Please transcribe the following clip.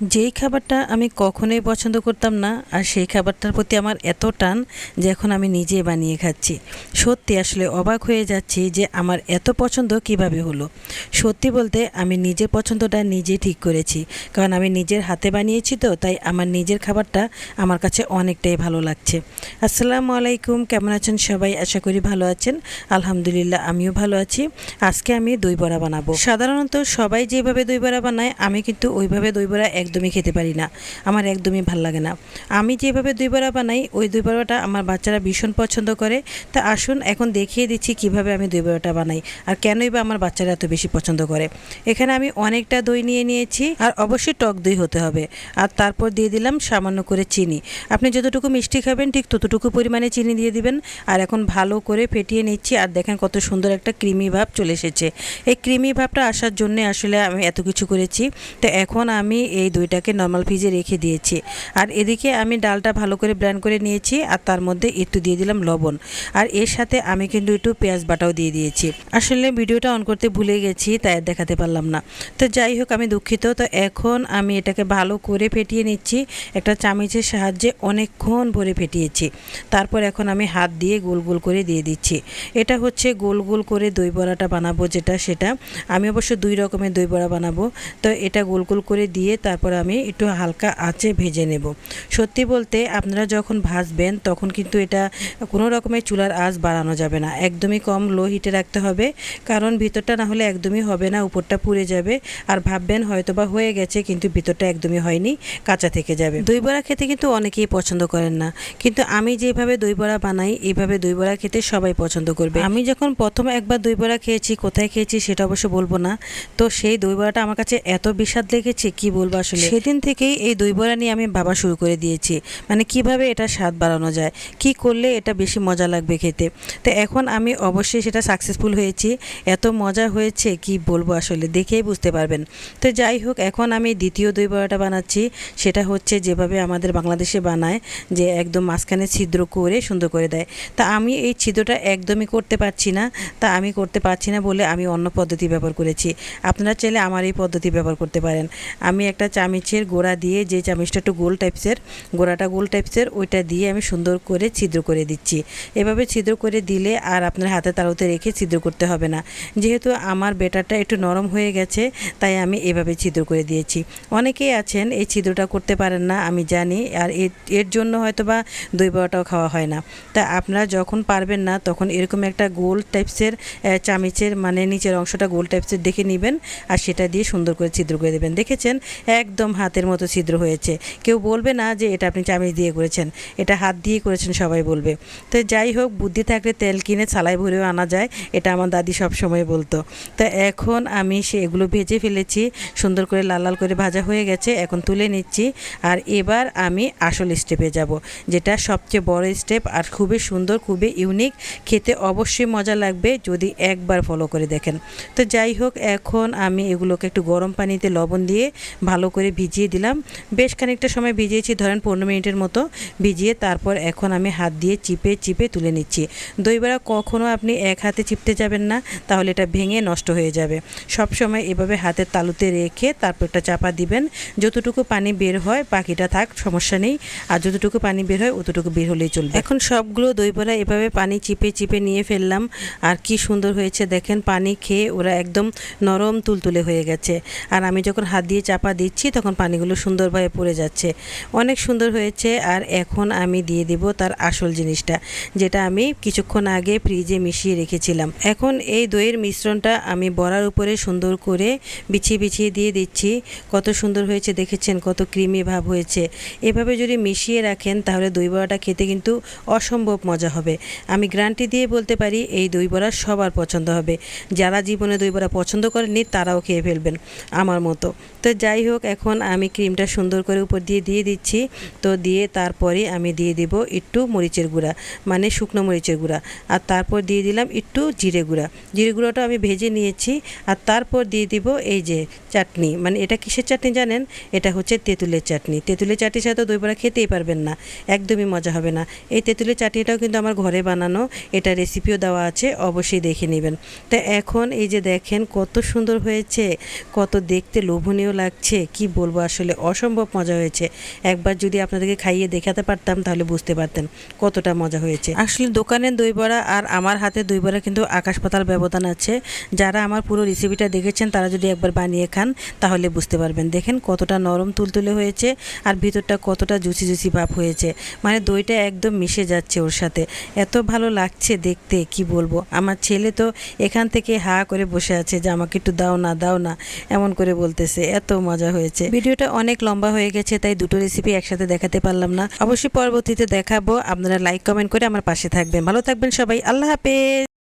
যেই খাবারটা আমি কখনোই পছন্দ করতাম না, আর সেই খাবারটার প্রতি আমার এত টান যে এখন আমি নিজে বানিয়ে খাচ্ছি। সত্যি আসলে অবাক হয়ে যাচ্ছি যে আমার এত পছন্দ কীভাবে হলো। সত্যি বলতে আমি নিজের পছন্দটা নিজে ঠিক করেছি, কারণ আমি নিজের হাতে বানিয়েছি তো, তাই আমার নিজের খাবারটা আমার কাছে অনেকটাই ভালো লাগছে। আসসালামু আলাইকুম, কেমন আছেন সবাই? আশা করি ভালো আছেন। আলহামদুলিল্লাহ, আমিও ভালো আছি। আজকে আমি দই বড়া বানাবো। সাধারণত সবাই যেভাবে দই বড়া বানায়, আমি কিন্তু ওইভাবে দই বড়া একদমই খেতে পারি না। আমার একদমই ভালো লাগে না। আমি যেভাবে দই বড়া বানাই, ওই দই বড়াটা আমার বাচ্চারা ভীষণ পছন্দ করে। তা আসুন, এখন দেখিয়ে দিচ্ছি কীভাবে আমি দই বড়াটা বানাই আর কেনই বা আমার বাচ্চারা এত বেশি পছন্দ করে। এখানে আমি অনেকটা দই নিয়ে নিয়েছি আর অবশ্যই টক দই হতে হবে। আর তারপর দিয়ে দিলাম সামান্য করে চিনি। আপনি যতটুকু মিষ্টি খাবেন, ঠিক ততটুকু পরিমাণে চিনি দিয়ে দিবেন। আর এখন ভালো করে ফেটিয়ে নিচ্ছি আর দেখেন কত সুন্দর একটা ক্রিমি ভাব চলে এসেছে। এই ক্রিমি ভাবটা আসার জন্য আসলে আমি এত কিছু করেছি। তো এখন আমি এই দইটাকে নর্মাল ফ্রিজে রেখে দিয়েছি। আর এদিকে আমি ডালটা ভালো করে ব্র্যান্ড করে নিয়েছি, আর তার মধ্যে একটু দিয়ে দিলাম লবণ। আর এর সাথে আমি কিন্তু একটু পেঁয়াজ বাটাও দিয়ে দিয়েছি। আসলে ভিডিওটা অন করতে ভুলে গেছি, তাই আর দেখাতে পারলাম না। তো যাই হোক, আমি দুঃখিত। তো এখন আমি এটাকে ভালো করে ফেটিয়ে নিচ্ছি। একটা চামিচের সাহায্যে অনেকক্ষণ ভরে ফেটিয়েছি। তারপর এখন আমি হাত দিয়ে গোল গোল করে দিয়ে দিচ্ছি। এটা হচ্ছে গোল গোল করে দই বড়াটা বানাবো যেটা সেটা। আমি অবশ্য দুই রকমের দই বড়া বানাবো। তো এটা গোল গোল করে দিয়ে তারপর আমি একটু হালকা আঁচে ভেজে নেব। সত্যি বলতে আপনারা যখন ভাজবেন তখন কিন্তু এটা কোনো রকমের চুলার আঁচ বাড়ানো যাবে না। একদমই কম লো হিটে রাখতে হবে, কারণ ভিতরটা না হলে একদমই হবে না, উপরটা পুড়ে যাবে। আর ভাববেন হয়তো বা হয়ে গেছে, কিন্তু ভিতরটা একদমই হয়নি, কাঁচা থেকে যাবে। দই বড়া খেতে কিন্তু অনেকেই পছন্দ করেন না, কিন্তু আমি যেভাবে দই বড়া বানাই এইভাবে দই বড়া খেতে সবাই পছন্দ করবে। আমি যখন প্রথম একবার দই বড়া খেয়েছি, কোথায় খেয়েছি সেটা অবশ্য বলব না, তো সেই দই বড়াটা আমার কাছে এত বিস্বাদ লেগেছে, কি বলব আসলে? সেদিন থেকেই এই দই বড়া নিয়ে আমি বাবা শুরু করে দিয়েছি। মানে কীভাবে এটা স্বাদ বাড়ানো যায়? কি করলে এটা বেশি মজা লাগবে খেতে? তো এখন আমি অবশ্যই সেটা সাকসেসফুল হয়েছি। এত মজা হয়েছে, কি বলব আসলে? দেখেই বুঝতে পারবেন। তো যাই হোক, এখন আমি দ্বিতীয় দই বড়াটা বানাচ্ছি। সেটা হচ্ছে যেভাবে আমাদের বাংলাদেশে বানায়, যে একদম মাঝখানে ছিদ্র করে সুন্দর করে দেয়। তা আমি এই ছিদ্রটা একদমই করতে পারছি না। তা আমি করতে পারছি না বলে আমি অন্য পদ্ধতি ব্যবহার করেছি। আপনারা চাইলে আমার এই পদ্ধতি ব্যবহার করতে পারেন। আমি একটা চামিচের গোড়া দিয়ে যে চামিচটা একটু গোল টাইপসের গোড়াটা গোল টাইপসের ওইটা দিয়ে আমি সুন্দর করে ছিদ্র করে দিচ্ছি। এভাবে ছিদ্র করে দিলে আর আপনার হাতে তালুতে রেখে ছিদ্র করতে হবে না। যেহেতু আমার বেটারটা একটু নরম হয়ে গেছে, তাই আমি এভাবে ছিদ্র করে দিয়েছি। অনেকেই আছেন, এই ছিদ্রটা করতে পারেন না, আমি জানি, আর এর জন্য হয়তো বা দই বড়াটাও খাওয়া হয় না। তা আপনারা যখন পারবেন না, তখন এরকম একটা গোল টাইপসের চামিচের মানে নিচের অংশটা গোল টাইপসের দেখে নেবেন, আর সেটা দিয়ে সুন্দর করে ছিদ্র করে দেবেন। দেখেছেন? একদম হাতের মতো ছিদ্র হয়েছে। কেউ বলবে না যে এটা আপনি চামিচ দিয়ে করেছেন। এটা হাত দিয়ে করেছেন, সবাই বলবে। তো যাই হোক, বুদ্ধি থাকলে তেল কিনে ছালাই ভরেও আনা যায়, এটা আমার দাদি সব সময় বলতো। তো এখন আমি সে এগুলো ভেজে ফেলেছি, সুন্দর করে লাল লাল করে ভাজা হয়ে গেছে, এখন তুলে নিচ্ছি। আর এবার আমি আসল স্টেপে যাব, যেটা সবচেয়ে বড় স্টেপ আর খুবই সুন্দর, খুবই ইউনিক খেতে অবশ্যই মজা লাগবে যদি একবার ফলো করে দেখেন। তো যাই হোক, এখন আমি এগুলোকে একটু গরম পানিতে লবণ দিয়ে ভালো করে ভিজিয়ে দিলাম। বেশ খানিকটা সময় ভিজিয়েছি, ধরেন পনেরো মিনিটের মতো ভিজিয়ে তারপর এখন আমি হাত দিয়ে চিপে চিপে তুলে নিচ্ছি। দইবড়া কখনও আপনি এক হাতে চিপতে যাবেন না, তাহলে এটা ভেঙে নষ্ট হয়ে যাবে। সব সময় এভাবে হাতের তালুতে রেখে তারপর একটা চাপা দিবেন। যতটুকু পানি বের হয়, বাকিটা থাক, সমস্যা নেই। আর যতটুকু পানি বের হয়, অতটুকু বের হলেই চলবে। এখন সবগুলো দইবড়া এভাবে পানি চিপে চিপে নিয়ে ফেললাম। আর কি সুন্দর হয়েছে দেখেন, পানি খেয়ে ওরা একদম নরম তুলতুলে হয়ে গেছে। আর আমি যখন হাত দিয়ে চাপা দিচ্ছি তখন পানিগুলো সুন্দরভাবে পড়ে যাচ্ছে। অনেক সুন্দর হয়েছে আর এখন আমি দিয়ে দিব তার আসল জিনিসটা, যেটা আমি কিছুক্ষণ আগে ফ্রিজে মিশিয়ে রেখেছিলাম। এখন এই দইয়ের মিশ্রণটা আমি বড়ার উপরে সুন্দর করে বিছিয়ে বিছিয়ে দিয়ে দিচ্ছি। কত সুন্দর হয়েছে দেখেছেন, কত ক্রিমি ভাব হয়েছে। এভাবে যদি মিশিয়ে রাখেন, তাহলে দই বড়াটা খেতে কিন্তু অসম্ভব মজা হবে। আমি গ্যারান্টি দিয়ে বলতে পারি, এই দই বড়া সবার পছন্দ হবে। যারা জীবনে দই বড়া পছন্দ করেননি, তারাও খেয়ে ফেলবেন, আমার মতো। তো যাই হোক এখন আমি ক্রিমটা সুন্দর করে উপর দিয়ে দিয়ে দিচ্ছি। তো দিয়ে তারপরে আমি দিয়ে দিব একটু মরিচের গুঁড়া মানে শুকনো মরিচের গুঁড়া। আর তারপর দিয়ে দিলাম একটু জিরে গুঁড়া। জিরে গুঁড়োটা আমি ভেজে নিয়েছি। আর তারপর দিয়ে দিব এই যে চাটনি মানে এটা কিসের চাটনি জানেন? এটা হচ্ছে তেঁতুলের চাটনি। তেঁতুলের চাটনির সাথে দই বড়া খেতেই পারবেন না, একদমই মজা হবে না। এই তেঁতুলের চাটনিটাও কিন্তু আমার ঘরে বানানো, এটা রেসিপিও দেওয়া আছে, অবশ্যই দেখে নেবেন। তা এখন এই যে দেখেন কত সুন্দর হয়েছে, কত দেখতে লোভনীয় লাগছে, কি বলব, আসলে অসম্ভব মজা হয়েছে। একবার যদি আপনাদেরকে খাইয়ে দেখাতে পারতাম, তাহলে বুঝতে পারতেন কতটা মজা হয়েছে। আসলে দোকানের দই বড়া আর আমার হাতে দই বড়া কিন্তু আকাশ পাতাল ব্যবধান আছে। যারা আমার পুরো রেসিপিটা দেখেছেন, তারা যদি একবার বানিয়ে খান, তাহলে বুঝতে পারবেন। দেখেন কতটা নরম তুলতুলে হয়েছে আর ভিতরটা কতটা জুসি জুসি ভাব হয়েছে। মানে দইটা একদম মিশে যাচ্ছে ওর সাথে। এত ভালো লাগছে দেখতে, কি বলব? আমার ছেলে তো এখান থেকে হা করে বসে আছে যে, আমাকে একটু দাও না দাও না। এমন করে বলতেছে। এত মজা হয়েছে। ভিডিওটা অনেক লম্বা হয়ে গেছে, তাই দুটো রেসিপি একসাথে দেখাতে পারলাম না। অবশ্যই পরবর্তীতে দেখাবো। আপনারা লাইক কমেন্ট করে আমার পাশে থাকবেন। ভালো থাকবেন সবাই। আল্লাহ হাফেজ।